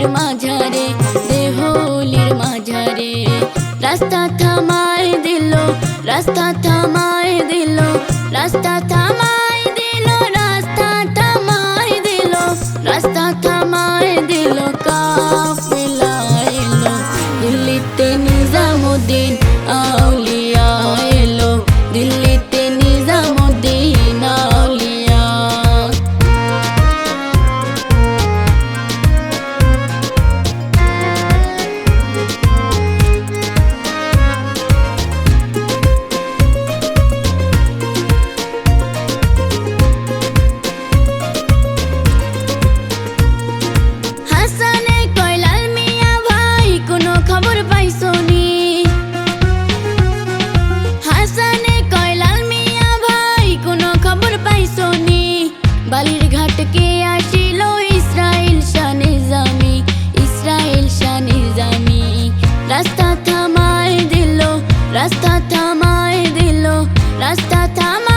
হোলির মাঝারে দে হোলির মাঝারে। রাস্তা থামায় দিল রাস্তা থামায় দিল রাস্তা থামায় বালির ঘাটকে আসিল ইসরায়েল শাহ নিজামি ইসরায়েল শাহ নিজামি রাস্তা থামায় দিল, রাস্তা থামায় দিল, রাস্তা থামায়